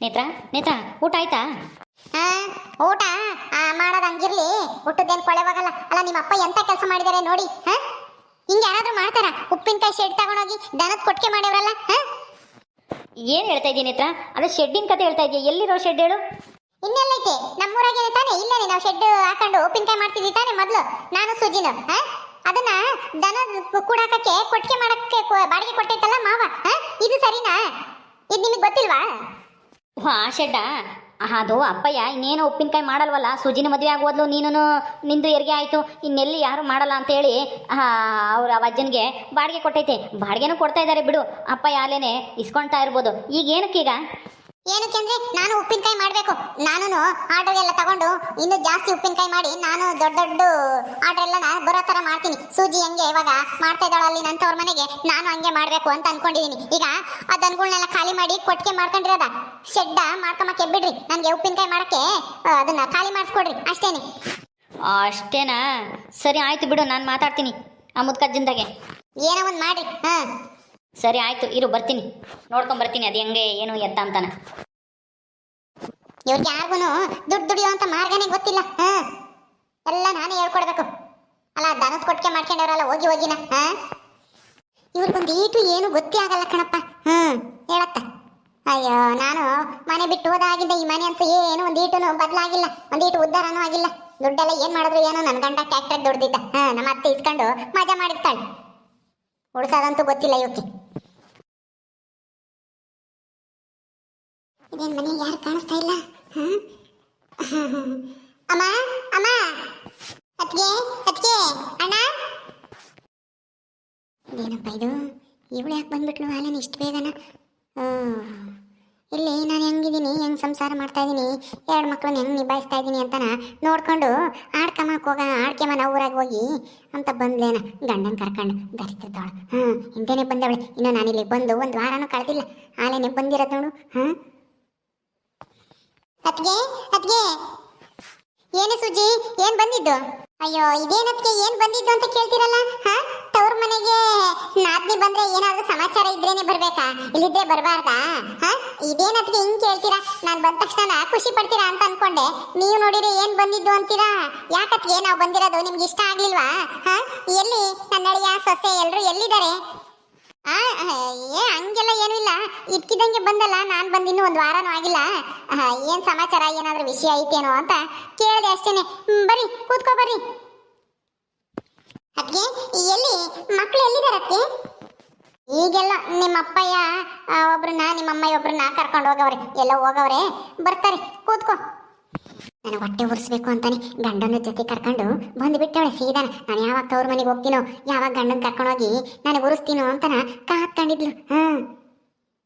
ನೇತ್ರ ನೇತ್ರ ಊಟ ಆಯ್ತಾ? ಆ, ಊಟ? ಆ, ಮಾಡೋದ್ ಹಂಗಿರ್ಲಿ. ಊಟದ್ದೇನ್ ಕೊಳೆವಾಗಲ್ಲ. ಅಲ್ಲ ನಿಮ್ಮ ಅಪ್ಪ ಎಂತ ಕೆಲಸ ಮಾಡಿದಾರೆ ನೋಡಿ ಹಾ? ಹಿಂಗೆ ಯಾರಾದ್ರೂ ಮಾಡ್ತಾರ? ಉಪ್ಪಿನಕಾಯಿ ಶೆಡ್ ತಗೊಂಡೋಗಿ ದನದ ಕೊಟ್ಟಿಗೆ ಮಾಡ್ಯವ್ರಲ್ಲ ಹಾ? ಏನು ಹೇಳ್ತಾ ಇದ್ದೀನಿ ನೇತ್ರ? ಅದೇ ಶೆಡ್ಡಿನ ಕತೆ ಹೇಳ್ತಾ ಇದೆಯಾ ಎಲ್ಲಿರೋ ಶೆಡ್ ಹೇಳು? ಇನ್ನೆಲ್ಲೈತೆ ನಮ್ಮೂರಾಗೇನೆ ತಾನೆ. ಇಲ್ಲೇನೆ ನಾವು ಶೆಡ್ ಹಾಕೊಂಡು ಉಪ್ಪಿನಕಾಯಿ ಮಾಡ್ತಿದ್ವಿ ತಾನೆ ಮೊದಲು. ನಾನು ಸುಜಿನು ಹ? ಅದನ್ನ ದನ ಕೂಡಾಕಕ್ಕೆ ಕೊಟ್ಟಿಗೆ ಮಾಡಕ್ಕೆ ಕೊ- ಬಾಡಿಗೆ ಕೊಟ್ಟೈತಲ್ಲ ಮಾವ ಹಾ? ಇದು ಸರಿನಾ? ಇದು ನಿಮಗೆ ಗೊತ್ತಿಲ್ವಾ? ಆ ಶೆಡ್ಡಾ? ಅದು ಅಪ್ಪಯ್ಯ, ಇನ್ನೇನು ಉಪ್ಪಿನಕಾಯಿ ಮಾಡಲ್ವಲ್ಲ? ಸುಜಿನ ಮದುವೆ ಆಗೋದ್ಲು ನೀನು ನಿಂದು ಹೆರಿಗೆ ಆಯಿತು. ಇನ್ನೆಲ್ಲಿ ಯಾರು ಮಾಡಲ್ಲ ಅಂತೇಳಿ ಅವ್ರ ಅಜ್ಜನಿಗೆ ಬಾಡಿಗೆ ಕೊಟ್ಟೈತೆ. ಬಾಡಿಗೆನೂ ಕೊಡ್ತಾ ಇದ್ದಾರೆ ಬಿಡು. ಅಪ್ಪಯ್ಯ ಅಲ್ಲೇನೆ ಇಸ್ಕೊಳ್ತಾ ಇರ್ಬೋದು. ಈಗ ಏನಕ್ಕೀಗ ಏನಕ್ಕೆ ಅಂದ್ರೆ ನಾನು ಉಪ್ಪಿನಕಾಯಿ ಮಾಡಬೇಕು. ನಾನು ಆರ್ಡರ್ ಎಲ್ಲ ತಗೊಂಡು ಇನ್ನು ಜಾಸ್ತಿ ಉಪ್ಪಿನಕಾಯಿ ಮಾಡಿ ನಾನು ದೊಡ್ಡ ದೊಡ್ಡ ಆರ್ಡರ್ ಎಲ್ಲ ಬರೋ ತರ ಮಾಡ್ತೀನಿ. ಸೂಜಿ ಹಂಗೆ ಇವಾಗ ಮಾಡ್ತಾ ಇದ್ದಾಳೆ ಅಲ್ಲಿ ನಂತವ್ರ ಮನೆಗೆ. ನಾನು ಹಂಗೆ ಮಾಡಬೇಕು ಅಂತ ಅನ್ಕೊಂಡಿದ್ದೀನಿ ಈಗ ಆ ದನಗಳನ್ನೆಲ್ಲ ಖಾಲಿ ಮಾಡಿ ಕೊಟ್ಟಿಗೆ ಮಾಡ್ಕೊಂಡಿರೋದ. ಶೆಡ್ಡ ಮಾಡ್ಕೊಂಬಕ್ಕೆ ಬಿಡ್ರಿ ನನಗೆ ಉಪ್ಪಿನಕಾಯಿ ಮಾಡಕ್ಕೆ ಅದನ್ನ ಖಾಲಿ ಮಾಡಿಸ್ಕೊಡ್ರಿ. ಅಷ್ಟೇನೆ. ಅಷ್ಟೇನಾ? ಸರಿ ಆಯ್ತು ಬಿಡು ನಾನು ಮಾತಾಡ್ತೀನಿ. ಆ ಮುದ್ಕಜ್ಜಿಂದಾಗೆ. ಏನೋ ಒಂದು ಮಾಡಿ ಹಾ. ಸರಿ, ಆಯ್ತು, ಇರು, ಬರ್ತೀನಿ. ನೋಡ್ಕೊಂಡ್ ಬರ್ತೀನಿ, ಅದು ಹೆಂಗೆ, ಏನು ಎತ್ತ ಅಂತಾನೆ. ಇವ್ರಿಗೆ ಯಾರಿಗೂ ದುಡ್ಡು ದುಡಿಯೋ ಅಂತ ಮಾರ್ಗನೇ ಗೊತ್ತಿಲ್ಲ, ಹಾ? ಎಲ್ಲ ನಾನೇ ಹೇಳ್ಕೊಡ್ಬೇಕು. ಅಲ್ಲ, ದನದ ಕೊಟ್ಟಿಗೆ ಮಾಡ್ಕೊಂಡವ್ರಲ್ಲ, ಹೋಗಿ, ಹೋಗಿನ, ಹಾ? ಇವ್ರಿಗೊಂದು ಈಟು ಏನು ಗೊತ್ತೇ ಆಗಲ್ಲ ಕಣಪ್ಪ ಹ್ಮ್ ಹೇಳತ್ತ. ಅಯ್ಯೋ, ನಾನು ಮನೆ ಬಿಟ್ಟು ಹೋದಾಗಿದ್ದ ಈ ಮನೆ ಅಂತೂ ಏನು ಒಂದು ಬದಲಾಗಿಲ್ಲ ಒಂದೀಟು ಈಟು ಉದ್ಧಾರನೂ ಆಗಿಲ್ಲ. ದುಡ್ಡೆಲ್ಲ ಏನು ಮಾಡಿದ್ರು ಏನೋ ನನ್ನ ಗಂಡ ಟ್ಯಾಕ್ಟರ್ ದುಡ್ದಿದ್ದ ನಮ್ಮ ಅತ್ತೆ ಇಸ್ಕೊಂಡು ಮಜಾ ಮಾಡಿರ್ತಾಳೆ. ಉಳಿಸೋದಂತೂ ಗೊತ್ತಿಲ್ಲ ಇವಕ್ಕೆ ಇದೇನ್ ಮನೆ ಯಾರು ಕಾಣಿಸ್ತಾ ಇಲ್ಲ? ಅಮ್ಮ ಅಮ್ಮ! ಅತ್ಗೆ ಅತ್ಗೆ ಅಣ್ಣ! ಇದೇನಪ್ಪ ಇದು? ಇವಳು ಯಾಕೆ ಬಂದ್ಬಿಟ್ಲು? ಹಾಲೇನು ಇಷ್ಟು ಬೇಗನ. ಇಲ್ಲಿ ನಾನು ಹೆಂಗಿದ್ದೀನಿ, ಹೆಂಗ್ ಸಂಸಾರ ಮಾಡ್ತಾ ಇದ್ದೀನಿ ಎರಡು ಮಕ್ಕಳನ್ನ ಹೆಂಗ್ ನಿಭಾಯಿಸ್ತಾ ಇದ್ದೀನಿ ಅಂತನ ನೋಡ್ಕೊಂಡು ಆಡ್ಕಮಕ್ ಹೋಗ ಆಡ್ಕೆಮ ನಾವು ಊರಾಗ ಹೋಗಿ ಅಂತ ಬಂದ್ಲೇನ. ಗಂಡನ ಕರ್ಕೊಂಡು ದರಿತಿದ್ದವಳು ಹ್ಞೂ ಹಿಂದೆನೆ ಬಂದವಳೆ. ಇನ್ನು ನಾನು ನಾನಿಲ್ಲಿ ಬಂದು ಒಂದು ವಾರನೂ ಕಳೆದಿಲ್ಲ. ಆಲೇನೆ ಬಂದಿರೋದು ನೋಡು. ಹಾಂ ಅತ್ಗೆ ಅತ್ಗೆ ಏನು ಸುಜಿ, ಏನ್ ಬಂದಿದ್ದು? ಅಯ್ಯೋ ಇದೇನತ್ಗೆ ಏನ್ ಬಂದಿದ್ದು ಅಂತ ಕೇಳ್ತಿರಲ್ಲ, ಹಾ? ತವ್ರ ಮನೆಗೆ ನಾದ್ನಿ ಬಂದ್ರೆ ಏನಾದ್ರೂ ಸಮಾಚಾರ ಇದ್ರೇನೆ ಬರ್ಬೇಕಾ? ಇಲ್ಲಿದ್ದೆ ಬರಬಾರ್ದಾ? ಹಾ? ಇದೇನತ್ಗೆ ಹಿಂಗ್ ಕೇಳ್ತೀರಾ? ನಾನ್ ಬಂದ ತಕ್ಷಣ ಖುಷಿ ಪಡ್ತೀರಾ ಅಂತ ಅನ್ಕೊಂಡೆ. ನೀವು ನೋಡಿದ್ರೆ ಏನ್ ಬಂದಿದ್ದು ಅಂತೀರಾ? ಯಾಕತ್ಗೆ ನಾವು ಬಂದಿರೋದು? ನಿಮ್ಗೆ ಇಷ್ಟ ಆಗ್ಲಿಲ್ವಾ? ಹಾ? ಎಲ್ಲಿ? ಕನ್ನಡಿಯ ಸೊಸೆ ಎಲ್ರು ಎಲ್ಲಿದ್ದಾರೆ? ಏ, ಹಂಗೆಲ್ಲ ಏನೂ ಇಲ್ಲ. ಇಟ್ಕಿದಂಗೆ ಬಂದಲ್ಲ, ನಾನು ಬಂದಿನ್ನು ಒಂದು ವಾರನೂ ಆಗಿಲ್ಲ. ಏನು ಸಮಾಚಾರ, ಏನಾದ್ರೂ ವಿಷಯ ಐತೇನೋ ಅಂತ ಕೇಳಿದೆ ಅಷ್ಟೇನೆ. ಬರ್ರಿ, ಕೂತ್ಕೋ ಬರ್ರಿ. ಅದಕ್ಕೆ ಎಲ್ಲಿ, ಮಕ್ಳು ಎಲ್ಲಿದ್ದಾರೆ ಅದಕ್ಕೆ ಈಗೆಲ್ಲ ನಿಮ್ಮ ಅಪ್ಪಯ್ಯ ಒಬ್ರು ಒಬ್ರನ್ನ ನಿಮ್ಮ ಅಮ್ಮಯ್ಯ ಒಬ್ರನ್ನ ಕರ್ಕೊಂಡು ಹೋಗವ್ರೆ, ಎಲ್ಲ ಹೋಗವ್ರೆ. ಬರ್ತಾರೆ, ಕೂತ್ಕೋ. ನನಗೆ ಹೊಟ್ಟೆ ಉರಿಸ್ಬೇಕು ಅಂತಾನೆ ಗಂಡನ ಜೊತೆ ಕರ್ಕೊಂಡು ಬಂದುಬಿಟ್ಟವಳೆ ಸೀದಾನ. ನಾನು ಯಾವಾಗ ತವ್ರ ಮನೆಗೆ ಹೋಗ್ತೀನೋ, ಯಾವಾಗ ಗಂಡನ ಕರ್ಕೊಂಡೋಗಿ ನಾನು ಉರಿಸ್ತೀನೋ ಅಂತನ ಕಾತ್ಕೊಂಡಿದ್ಲು. ಹಾಂ.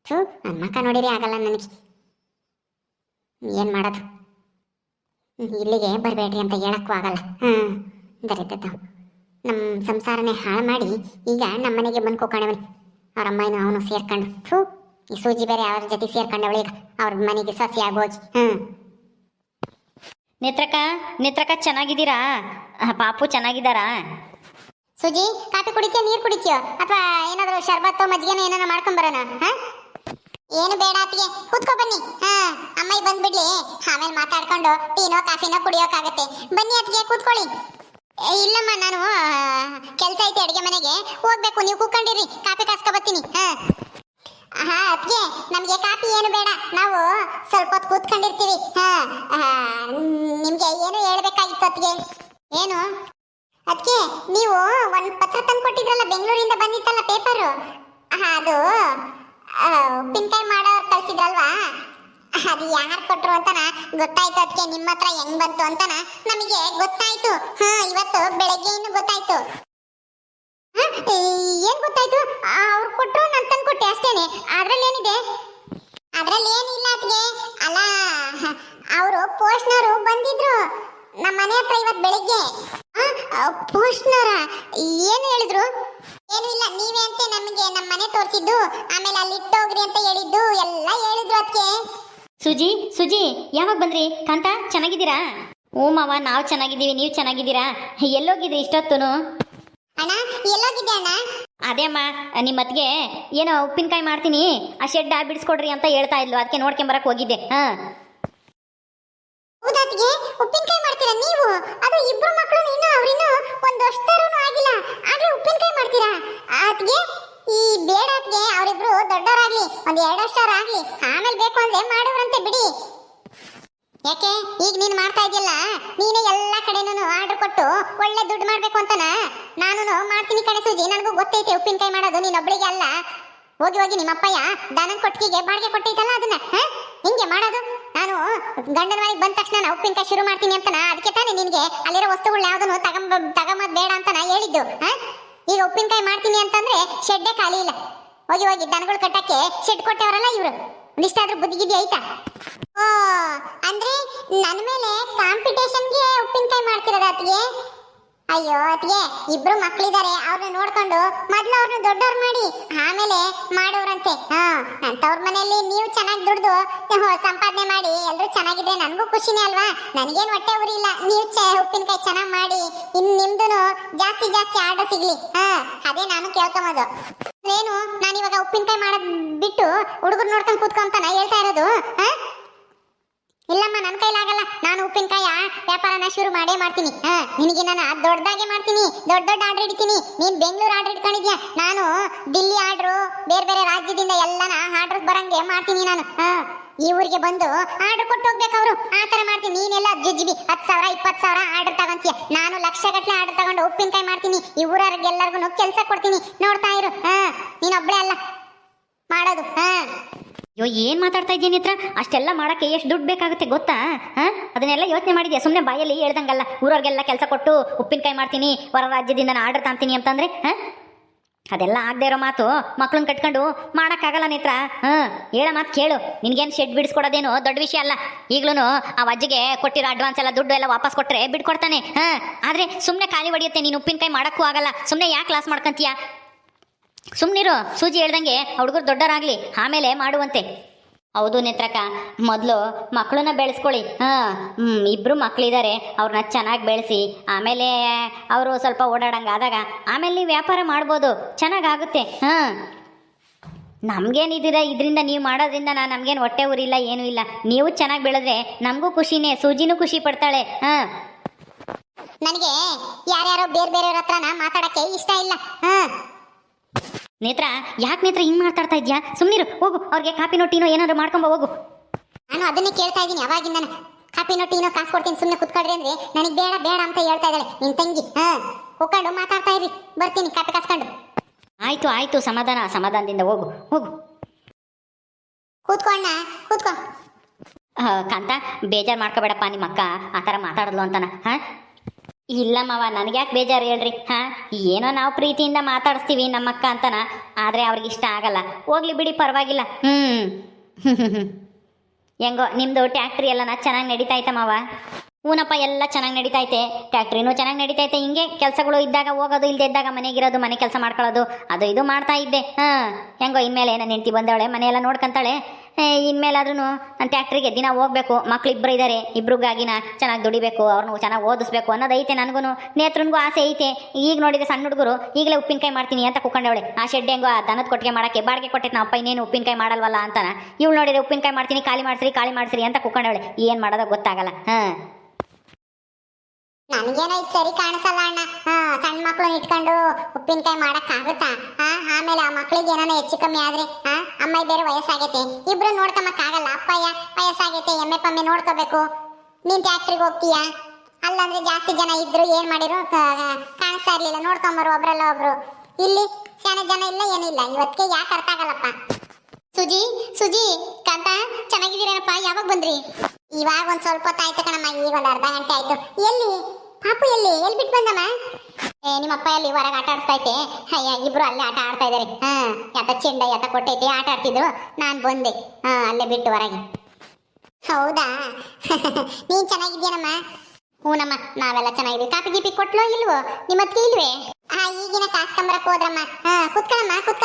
ಥೂ ನನ್ನ ಮಕ್ಕ ನೋಡಿರಿ ಆಗಲ್ಲ ನನಗೆ. ಏನು ಮಾಡೋದು? ಇಲ್ಲಿಗೆ ಬರಬೇಡ್ರಿ ಅಂತ ಹೇಳಕ್ಕೂ ಆಗಲ್ಲ. ಹಾಂ. ತಾವು ನಮ್ಮ ಸಂಸಾರನೇ ಹಾಳು ಮಾಡಿ ಈಗ ನಮ್ಮ ಮನೆಗೆ ಬಂದು ಕೂಕೊಂಡವನೆ ಅವ್ರ ಅಮ್ಮನ ಅವನು ಸೇರ್ಕೊಂಡು. ಥೂ, ಈ ಸೂಜಿ ಬೇರೆ ಅವ್ರ ಜೊತೆ ಸೇರ್ಕೊಂಡವಳು ಈಗ ಅವ್ರ ಮನೆಗೆ ಸಸಿ ಆಗೋಗಿ ಹಾಂ ನೇತ್ರಕ್ಕ ನೇತ್ರಕ ಚೆನ್ನಾಗಿದ್ದೀರಾ? ಪಾಪು ಚೆನ್ನಾಗಿದ್ದಾರಾ? ಸುಜಿ, ಕಾಫಿ ಕುಡಿತೀಯ, ನೀರು ಕುಡಿತೀಯ? ಅಥವಾ ಏನಾದರೂ ಶರ್ಬತ್ತು, ಮಜ್ಜಿಗೆನ ಏನಾರ ಮಾಡ್ಕೊಂಡ್ ಬರೋಣ, ಹಾ? ಏನು ಬೇಡ ಅತ್ತಿಗೆ, ಕೂತ್ಕೊ ಬನ್ನಿ. ಹಾ ಅಮ್ಮಾಯಿ ಬಂದ್ಬಿಡ್ಲಿ. ಆಮೇಲೆ ಮಾತಾಡ್ಕೊಂಡು ಟೀನೋ, ಕಾಫಿನೋ ಕುಡಿಯೋಕ್ಕಾಗತ್ತೆ ಬನ್ನಿ ಅತ್ತಿಗೆ, ಕೂತ್ಕೊಳ್ಳಿ. ಇಲ್ಲಮ್ಮ, ನಾನು ಕೆಲಸ ಐತೆ ಅಡುಗೆ ಮನೆಗೆ. ಹೋಗ್ಬೇಕು, ನೀವು ಕೂತ್ಕೊಂಡಿರಿ. ಕಾಫಿ ಕಾಸ್ಕೊ ಬರ್ತೀನಿ, ಹಾ? ಹಾ ಅದ್ಗೆ ನಮಗೆ ಕಾಫಿ ಏನು ಬೇಡ. ನಾವು ಸ್ವಲ್ಪ ಹೊತ್ತು ಕೂತ್ಕೊಂಡಿರ್ತೀವಿ. ಹಾ ನಿಮಗೆ ಏನು ಹೇಳ್ಬೇಕಾಗಿತ್ತು ಅದ್ಗೆ ಏನು? ಅದಕ್ಕೆ ನೀವು ಒಂದು ಪತ್ರ ತಂದು ಕೊಟ್ಟಿದ್ರಲ್ಲ ಬೆಂಗಳೂರಿಂದ ಬಂದಿತ್ತಲ್ಲ ಪೇಪರು ಅದು ಆ, ಉಪ್ಪಿನಕಾಯಿ ಮಾಡೋರು ಕಳಿಸಿದ್ರಲ್ವಾ? ಅದು ಯಾರು ಕೊಟ್ಟರು ಅಂತನ ಗೊತ್ತಾಯ್ತು ಅದಕ್ಕೆ ನಿಮ್ಮ ಹತ್ರ ಹೆಂಗ್ ಬಂತು ಅಂತನ ನಮಗೆ ಗೊತ್ತಾಯ್ತು. ಹಾ ಇವತ್ತು ಬೆಳಗ್ಗೆ ಇನ್ನು ಗೊತ್ತಾಯ್ತು. ಹ? ಏನ್ ಗೊತ್ತಾಯ್ತು? ಅವ್ರು ಕೊಟ್ಟರು ನಾನು ತಂದು ಕೊಟ್ಟೆ ಅಷ್ಟೇನೆ. ಅದ್ರಲ್ಲಿ ಏನಿದೆ? ಅದ್ರಲ್ಲಿ ಏನಿಲ್ಲ ಅದಕ್ಕೆ ಅಲ್ಲ, ಅವರು ಪೋಸ್ಟ್ನವರು ಬಂದಿದ್ರು. ನಮ್ಮ ಮನೆ ಹತ್ರ ಇವತ್ತು ಬೆಳಿಗ್ಗೆ. ಪೋಸ್ಟ್ನರ ಏನು ಹೇಳಿದ್ರು? ಏನು ಇಲ್ಲ, ನೀವೇ ಅಂತ ನಮಗೆ ನಮ್ಮ ಮನೆ ತೋರಿಸಿದ್ದು. ಆಮೇಲೆ ಅಲ್ಲಿ ಇಟ್ಟೋಗ್ರಿ ಅಂತ ಹೇಳಿದ್ದು. ಎಲ್ಲ ಹೇಳಿದ್ರು ಅದಕ್ಕೆ ಸುಜಿ ಸುಜಿ, ಯಾವಾಗ ಬಂದ್ರಿ? ಕಾಂತ, ಚೆನ್ನಾಗಿದ್ದೀರಾ? ಹ್ಞೂ ಮಾವ, ನಾವು ಚೆನ್ನಾಗಿದ್ದೀವಿ, ನೀವು ಚೆನ್ನಾಗಿದ್ದೀರಾ? ಎಲ್ಲೋಗಿದ್ರಿ ಇಷ್ಟೊತ್ತುನು? ಅಣ್ಣ ಎಲ್ಲೋಗಿದ್ದೆ ಅಣ್ಣ. ಅದೇ ಅಮ್ಮ ನಿಮ್ಮ ಅತ್ತಿಗೆ ಏನೋ ಉಪ್ಪಿನಕಾಯಿ ಮಾಡ್ತೀನಿ ಆ ಶೆಡ್ ಬಿಡಿಸ್ಕೊಡ್ರಿ ಅಂತ ಹೇಳ್ತಾ ಇದ್ಲು ಅದಕ್ಕೆ ನೋಡ್ಕೊಂಬರಕ್ ಹೋಗಿದ್ದೆ ಹಾಂ. ಹೌದಾತ್ಗೆ ಉಪ್ಪಿನಕಾಯಿ ಮಾಡ್ತೀರಾ ನೀವು? ಅದು ಇಬ್ರು ಮಕ್ಕಳು ಇನ್ನು ಅವ್ರಿನ್ನು ಒಂದು ವರ್ಷದರೂ ಆಗಿಲ್ಲ. ಆದ್ರೆ ಉಪ್ಪಿನಕಾಯಿ ಮಾಡ್ತೀರಾ? ಅತ್ಗೆ ಈ ಬೇಡ ಅತ್ಗೆ ಅವರಿಬ್ರು ದೊಡ್ಡವರಾಗ್ಲಿ ಒಂದ್ ಎರಡು ವರ್ಷ ಆಗ್ಲಿ. ಆಮೇಲೆ ಬೇಕು ಅಂದ್ರೆ ಮಾಡೋರಂತೆ ಬಿಡಿ. ಯಾಕೆ? ಈಗ ನೀನು ಮಾಡ್ತಾ ಇದೆಯಲ್ಲ? ನೀನೇ ಎಲ್ಲಾ ಕಡೆನೂ ಆರ್ಡರ್ ಕೊಟ್ಟು ಒಳ್ಳೆ ದುಡ್ಡು ಮಾಡ್ಬೇಕು ಅಂತನ? ನಾನು ಮಾಡ್ತೀನಿ ಕಣೆ ಸೂಜಿ. ನನಗೂ ಗೊತ್ತೈತೆ ಉಪ್ಪಿನಕಾಯಿ ಮಾಡೋದು. ನೀನೊಬ್ಳಿಗೆ ಅಲ್ಲ. ಹೋಗಿ ಹೋಗಿ ನಿಮ್ಮಪ್ಪಯ್ಯ ದಾನನ್ ಕೊಟ್ಟಿಗೆ ಬಾಡಿಗೆ ಕೊಟ್ಟೈತಲ್ಲ ಅದನ್ನ? ಹಿಂಗೆ ಮಾಡೋದು? ನಾನು ಗಂಡನ ಮನೆಗೆ ಬಂದ ತಕ್ಷಣ ನಾ ಉಪ್ಪಿನಕಾಯಿ ಶುರು ಮಾಡ್ತೀನಿ ಅಂತನ? ಅದಕ್ಕೆ ತಾನೇ ನಿನಗೆ ಅಲ್ಲಿರೋ ವಸ್ತುಗಳು ಯಾವ್ದನ್ನು ತಗೊಂಬ ತಗೊಂಬದ್ ಬೇಡ ಅಂತ ನಾ ಹೇಳಿದ್ದು ಈಗ ಉಪ್ಪಿನಕಾಯಿ ಮಾಡ್ತೀನಿ ಅಂತಂದ್ರೆ ಶೆಡ್ಡೆ ಖಾಲಿ ಇಲ್ಲ. ಹೋಗಿ ಹೋಗಿ ದನಗಳು ಕಟ್ಟಕ್ಕೆ ಶೆಡ್ ಕೊಟ್ಟವರಲ್ಲ ಇವರು. ಒಂದಿಷ್ಟಾದ್ರೂ ಬುದ್ಧಿಗಿದ್ದಿ ಆಯ್ತಾ? ಓ, ಅಂದ್ರೆ ನನ್ನ ಮೇಲೆ ಕಾಂಪಿಟೇಷನ್ಗೆ ಉಪ್ಪಿನಕಾಯಿ ಮಾಡ್ತಿರೋದ ಅತ್ತಿಗೆ? ಅಯ್ಯೋ, ಅತ್ತಿಗೆ, ಇಬ್ರು ಮಕ್ಕಳಿದ್ದಾರೆ ಅವ್ರನ್ನ ನೋಡ್ಕೊಂಡು ಮೊದ್ಲು ಅವ್ರನ್ನ ದೊಡ್ಡವ್ರು ಮಾಡಿ, ಆಮೇಲೆ ಮಾಡೋರಂತೆ ಹಾ ಅಂತವ್ರ ಮನೆಯಲ್ಲಿ ನೀವು ಚೆನ್ನಾಗಿ ದುಡ್ದು ಸಂಪಾದನೆ ಮಾಡಿ ಎಲ್ಲರೂ ಚೆನ್ನಾಗಿದ್ರೆ ನನಗೂ ಖುಷಿನೇ ಅಲ್ವಾ? ನನಗೇನು ಹೊಟ್ಟೆ ಉರಿ ಇಲ್ಲ, ನೀವು ಚ, ಉಪ್ಪಿನಕಾಯಿ ಚೆನ್ನಾಗಿ ಮಾಡಿ ಇನ್ನು ನಿಮ್ದು ಜಾಸ್ತಿ ಜಾಸ್ತಿ ಆರ್ಡರ್ ಸಿಗ್ಲಿ. ಹಾ, ಅದೇ ನಾನು ಕೇಳ್ಕೊಂಬೋದು. ಇವಾಗ ಉಪ್ಪಿನಕಾಯಿ ಮಾಡೋದ್ ಬಿಟ್ಟು ಹುಡುಗರು ನೋಡ್ಕೊಂಡು ಕೂತ್ಕೊಂತಾನ ಹೇಳ್ತಾ ಇರೋದು ಇಲ್ಲಮ್ಮ ನನ್ನ ಕೈಲಾಗಲ್ಲ ನಾನು ಉಪ್ಪಿನಕಾಯ ವ್ಯಾಪಾರನ ಶುರು ಮಾಡೇ ಮಾಡ್ತೀನಿ. ನಿನಗೆ ನಾನು ದೊಡ್ಡದಾಗೆ ಮಾಡ್ತೀನಿ. ದೊಡ್ಡ ದೊಡ್ಡ ಆರ್ಡರ್ ಇಡ್ತೀನಿ ನೀನು ಬೆಂಗಳೂರು ಆರ್ಡರ್ ಇಟ್ಕೊಂಡಿದ್ಯಾ ನಾನು ದಿಲ್ಲಿ ಆರ್ಡ್ರು, ಬೇರೆ ಬೇರೆ ರಾಜ್ಯದಿಂದ ಎಲ್ಲನ ಆರ್ಡರ್ ಬರಂಗೆ ಮಾಡ್ತೀನಿ ನಾನು. ಹಾ. ಈ ಊರಿಗೆ ಬಂದು ಆರ್ಡರ್ ಕೊಟ್ಟು ಹೋಗ್ಬೇಕು ಅವರು. ಆ ತರ ಮಾಡ್ತೀನಿ. ನೀನೆಲ್ಲ ಜುಜ್ಬಿ ಹತ್ತು ಸಾವಿರ, ಇಪ್ಪತ್ತು ಸಾವಿರ ಆರ್ಡರ್ ತಗೊಂತೀಯ. ನಾನು ಲಕ್ಷ ಗಟ್ಟಲೆ ಆರ್ಡರ್ ತಗೊಂಡು ಉಪ್ಪಿನಕಾಯಿ ಮಾಡ್ತೀನಿ. ಈ ಊರವ್ರಿಗೆಲ್ಲರಿಗೂ ಕೆಲಸ ಕೊಡ್ತೀನಿ. ನೋಡ್ತಾ ಇರು. ಹಾ ಒಬ್ಬಳೇ ಅಲ್ಲ. ಮಾಡೋದು. ಹಾ. ಅಯ್ಯೋ, ಏನು ಮಾತಾಡ್ತಾ ಇದ್ದೀನಿ ಹತ್ರ ಅಷ್ಟೆಲ್ಲ ಮಾಡಕ್ಕೆ ಎಷ್ಟು ದುಡ್ಡು ಬೇಕಾಗುತ್ತೆ ಗೊತ್ತಾ? ಹಾಂ? ಅದನ್ನೆಲ್ಲ ಯೋಚನೆ ಮಾಡಿದ್ಯಾ? ಸುಮ್ಮನೆ ಬಾಯಲ್ಲಿ ಹೇಳ್ದಂಗಲ್ಲ. ಊರವ್ರಿಗೆಲ್ಲ ಕೆಲಸ ಕೊಟ್ಟು ಉಪ್ಪಿನಕಾಯಿ ಮಾಡ್ತೀನಿ. ಹೊರ ರಾಜ್ಯದಿಂದ ನಾನು ಆರ್ಡರ್ ತಾಂತೀನಿ ಅಂತಂದ್ರೆ, ಹಾಂ? ಅದೆಲ್ಲ ಆಗದೆ ಇರೋ ಮಾತು ಮಕ್ಳನ್ನ ಕಟ್ಕೊಂಡು ಮಾಡೋಕ್ಕಾಗಲ್ಲ ನೇತ್ರ. ಹಾಂ, ಹೇಳೋ ಮಾತು ಕೇಳು. ನಿನ್ಗೇನು ಶೆಡ್ ಬಿಡಿಸ್ಕೊಡೋದೇನು ದೊಡ್ಡ ವಿಷಯ ಅಲ್ಲ. ಈಗ್ಲೂ ಆ ಅಜ್ಜಿಗೆ ಕೊಟ್ಟಿರೋ ಅಡ್ವಾನ್ಸ್ ಎಲ್ಲ ದುಡ್ಡು ಎಲ್ಲ ವಾಪಸ್ ಕೊಟ್ಟರೆ ಬಿಟ್ಕೊಡ್ತಾನೆ ಹಾಂ, ಆದರೆ ಸುಮ್ಮನೆ ಖಾಲಿ ಹೊಡಿಯುತ್ತೆ, ನೀನು ಉಪ್ಪಿನಕಾಯಿ ಮಾಡೋಕ್ಕೂ ಆಗಲ್ಲ. ಸುಮ್ಮನೆ ಯಾಕೆ ಲಾಸ್ ಮಾಡ್ಕೊಂತೀಯ? ಸುಮ್ಮನಿರು ಸೂಜಿ ಹೇಳ್ದಂಗೆ ಹುಡುಗರು ದೊಡ್ಡರಾಗ್ಲಿ. ಆಮೇಲೆ ಮಾಡುವಂತೆ. ಹೌದು ನೇತ್ರಕ, ಮೊದಲು ಮಕ್ಕಳನ್ನ ಬೆಳೆಸ್ಕೊಳ್ಳಿ. ಹಾಂ ಇಬ್ಬರು ಮಕ್ಕಳಿದ್ದಾರೆ ಅವ್ರನ್ನ ಚೆನ್ನಾಗಿ ಬೆಳೆಸಿ, ಆಮೇಲೆ ಅವರು ಸ್ವಲ್ಪ ಓಡಾಡಂಗೆ ಆದಾಗ ಆಮೇಲೆ ನೀವು ವ್ಯಾಪಾರ ಮಾಡ್ಬೋದು, ಚೆನ್ನಾಗಾಗುತ್ತೆ. ಹಾಂ. ನಮಗೇನಿದ್ದೀರ ಇದರಿಂದ ನೀವು ಮಾಡೋದ್ರಿಂದ ನಾನು ನಮಗೇನು ಹೊಟ್ಟೆ ಊರಿಲ್ಲ, ಏನೂ ಇಲ್ಲ. ನೀವು ಚೆನ್ನಾಗಿ ಬೆಳೆದ್ರೆ ನಮಗೂ ಖುಷಿನೇ, ಸೂಜಿನೂ ಖುಷಿ ಪಡ್ತಾಳೆ. ಹಾಂ. ನನಗೆ ಯಾರ್ಯಾರೋ ಬೇರೆ ಬೇರೆಯವ್ರ ಹತ್ರನ ಮಾತಾಡೋಕ್ಕೆ ಇಷ್ಟ ಇಲ್ಲ. ಹಾ. ನೇತ್ರ ಯಾಕೆ ನೇತ್ರ ಹಿಂಗೆ ಮಾತಾಡ್ತಾ ಇದ್ಯಾ? ಸುಮ್ಮನಿರು ಹೋಗು. ಅವ್ರಿಗೆ ಕಾಪಿನೋ ಟೀನೋ ಏನಾದ್ರು ಮಾಡ್ಕೊಂಬ ಹೋಗು. ನಾನು ಅದನ್ನೇ ಕೇಳ್ತಾ ಇದ್ದೀನಿ ಅವಾಗಿಂದ ಕಾಪಿನೋ ಟೀನೋ ಕಾಸು ಕೊಡ್ತೀನಿ ಸುಮ್ಮನೆ ಕುತ್ಕೊಳ್ರಿ ಅಂದ್ರೆ ನನಗೆ ಬೇಡ ಬೇಡ ಅಂತ ಹೇಳ್ತಾ ಇದ್ದಾಳೆ ನಿನ್ ತಂಗಿ. ಹಾ ಹೋಗ್ಕೊಂಡು ಮಾತಾಡ್ತಾ ಇರಿ ಬರ್ತೀನಿ ಕಾಪಿ ಕಾಸ್ಕೊಂಡು. ಆಯಿತು ಆಯಿತು ಸಮಾಧಾನ ಸಮಾಧಾನದಿಂದ ಹೋಗು ಹೋಗು. ಕೂತ್ಕೊಂಡ ಕೂತ್ಕೊ. ಕಾಂತ ಬೇಜಾರು ಮಾಡ್ಕೋಬೇಡಪ್ಪ ನಿಮ್ಮ ಅಕ್ಕ ಆ ಥರ ಮಾತಾಡಿದ್ಲು ಅಂತಾನ ಹಾಂ? ಇಲ್ಲ ನನಗೆ ಯಾಕೆ ಬೇಜಾರು ಹೇಳ್ರಿ? ಹಾಂ, ಏನೋ ನಾವು ಪ್ರೀತಿಯಿಂದ ಮಾತಾಡಿಸ್ತೀವಿ ನಮ್ಮಕ್ಕ ಅಂತನ, ಆದರೆ ಅವ್ರಿಗೆ ಇಷ್ಟ ಆಗಲ್ಲ. ಹೋಗ್ಲಿ ಬಿಡಿ, ಪರವಾಗಿಲ್ಲ. ಹ್ಞೂ ಹೆಂಗೋ ನಿಮ್ಮದು ಟ್ಯಾಕ್ಟ್ರಿ ಎಲ್ಲನ ಚೆನ್ನಾಗಿ ನಡೀತಾ ಮಾವ ಹೂನಪ್ಪ ಎಲ್ಲ ಚೆನ್ನಾಗಿ ನಡೀತೈತೆ. ಟ್ಯಾಕ್ಟ್ರಿನೂ ಚೆನ್ನಾಗಿ ನಡೀತೈತೆ. ಹಿಂಗೆ ಕೆಲಸಗಳು ಇದ್ದಾಗ ಹೋಗೋದು ಇಲ್ಲದೆ ಇದ್ದಾಗ ಮನೆಗಿರೋದು ಮನೆ ಕೆಲಸ ಮಾಡ್ಕೊಳ್ಳೋದು, ಅದು ಇದು ಮಾಡ್ತಾ ಇದ್ದೆ. ಹಾಂ, ಹೆಂಗೋ ಇನ್ಮೇಲೆ ನನ್ನ ಹೆಂಡತಿ ಬಂದವಳೆ, ಮನೆಯೆಲ್ಲ ನೋಡ್ಕೊಂತಾಳೆ. ಇನ್ಮೇಲಾದ್ರೂ ನಾನು ಟ್ಯಾಕ್ಟ್ರಿಗೆ ದಿನ ಹೋಗ್ಬೇಕು. ಮಕ್ಳು ಇಬ್ಬರು ಇದ್ದಾರೆ ಇಬ್ರಿಗಾಗಿನ ಚೆನ್ನಾಗಿ ದುಡಿಬೇಕು ಅವ್ರನ್ನ ಚೆನ್ನಾಗಿ ಓದಿಸ್ಬೇಕು ಅನ್ನೋದೈತೆ ನನಗೂ ನೇತ್ರನಿಗೂ ಆಸೆ ಐತೆ. ಈಗ ನೋಡಿದ್ರೆ ಸಣ್ಣ ಹುಡುಗರು, ಈಗಲೇ ಉಪ್ಪಿನಕಾಯಿ ಮಾಡ್ತೀನಿ ಅಂತ ಕುಕೊಂಡವಳೆ. ಆ ಶೆಡ್ ಹೆಂಗೋ, ಆ ದನದ ಕೊಟ್ಟಿಗೆ ಮಾಡೋಕ್ಕೆ ಬಾಡಿಗೆ ಕೊಟ್ಟೈತೆ. ನಾವು ಅಪ್ಪ ಇನ್ನೇನು ಉಪ್ಪಿನಕಾಯಿ ಮಾಡಲ್ವಲ್ಲ ಅಂತಾನ. ಇವಳು ನೋಡಿದ್ರೆ ಉಪ್ಪಿನಕಾಯಿ ಮಾಡ್ತೀನಿ, ಖಾಲಿ ಮಾಡಿಸ್ರಿ ಖಾಲಿ ಮಾಡಿಸ್ರಿ ಅಂತ ಕುಕೊಂಡವಳೆ. ಏನು ಮಾಡೋದೋ ಗೊತ್ತಾಗಲ್ಲ. ಹಾಂ. ನನಗೇನೋ ಇದು ಸರಿ ಕಾಣಿಸಲ್ಲ ಅಣ್ಣ. ಹಾ ಸಣ್ಣ ಮಕ್ಕಳು ಇಟ್ಕೊಂಡು ಉಪ್ಪಿನಕಾಯಿ ಮಾಡಕ್ಕಾಗುತ್ತಾ? ಹಾ, ಆಮೇಲೆ ಆ ಮಕ್ಕಳಿಗೆ ಏನಾನ ಹೆಚ್ಚು ಕಮ್ಮಿ ಆದ್ರೆ, ಹಾ? ಅಮ್ಮ ಬೇರೆ ವಯಸ್ಸಾಗೈತೆ. ಇಬ್ರು ನೋಡ್ಕೊಂಬಕ್ಕಾಗಲ್ಲ ಅಪ್ಪಯ್ಯ ವಯಸ್ಸಾಗೈತೆ, ಎಮ್ಮೆ ಪಮ್ಮೆ ನೋಡ್ಕೋಬೇಕು. ನೀನ್ ಟ್ಯಾಕ್ಟ್ರಿಗೆ ಹೋಗ್ತೀಯಾ? ಅಲ್ಲಂದ್ರೆ ಜಾಸ್ತಿ ಜನ ಇದ್ರು ಏನ್ ಮಾಡಿರು ಕಾಣಿಸ್ತಾ ಇರ್ಲಿಲ್ಲ. ನೋಡ್ಕೊಂಬರು ಒಬ್ರಲ್ಲ ಒಬ್ರು. ಇಲ್ಲಿ ಶಾನೆ ಜನ ಇಲ್ಲ ಏನಿಲ್ಲ ಇವತ್ತಿಗೆ ಯಾಕೆ ಅರ್ಥ ಆಗಲ್ಲಪ್ಪ? ಸುಜಿ ಸುಜಿ, ಕಾಂತ, ಚೆನ್ನಾಗಿದ್ದೀರೇನಪ್ಪ? ಯಾವಾಗ ಬಂದ್ರಿ? ಇವಾಗ ಒಂದ್ ಸ್ವಲ್ಪ ಹೊತ್ತಾಯ್ತು ಕಣಮ್ಮ. ಈಗ ಒಂದ್ ಅರ್ಧ ಗಂಟೆ ಆಯ್ತು. ಎಲ್ಲಿ? ಪಾಪು ಎಲ್ಲಿ? ಎಲ್ಲಿ ಬಿಟ್ಟು ಬಂದಮ್ಮ ಏ, ನಿಮ್ಮ ಅಪ್ಪ ಎಲ್ಲಿ ಹೊರಗೆ ಆಟ ಆಡ್ತಾ ಐತೆ ಇಬ್ರು ಅಲ್ಲೇ ಆಟ ಆಡ್ತಾ ಇದಾರೆ. ಹಾ, ಯಾತ ಚೆಂಡ, ಯಾತ ಕೊಟ್ಟೈತೆ ಆಟ ಆಡ್ತಿದ್ರು. ನಾನು ಬಂದೆ. ಹಾ, ಅಲ್ಲೇ ಬಿಟ್ಟು ಹೊರಗೆ. ಹೌದಾ? ನೀನ್ ಚೆನ್ನಾಗಿದ್ಯೇನಮ್ಮ ಹ್ಞೂನಮ್ಮ ನಾವೆಲ್ಲ ಚೆನ್ನಾಗಿದ್ದೀವಿ. ಕಾಪಿ ಗೀಪಿ ಕೊಟ್ಲೋ ಇಲ್ವೋ? ನಿಮ್ಮ ಅತ್ತಿಗೆ ಇಲ್ವೇ? ಹಾ ಈಗಿನ ಕಾಸ್ಕಂಬರಕ್ಕೆ ಹೋದ್ರಮ್ಮ. ಹಾ ಕುತ್ಕಳಮ್ಮ ಕುತ್ಕ.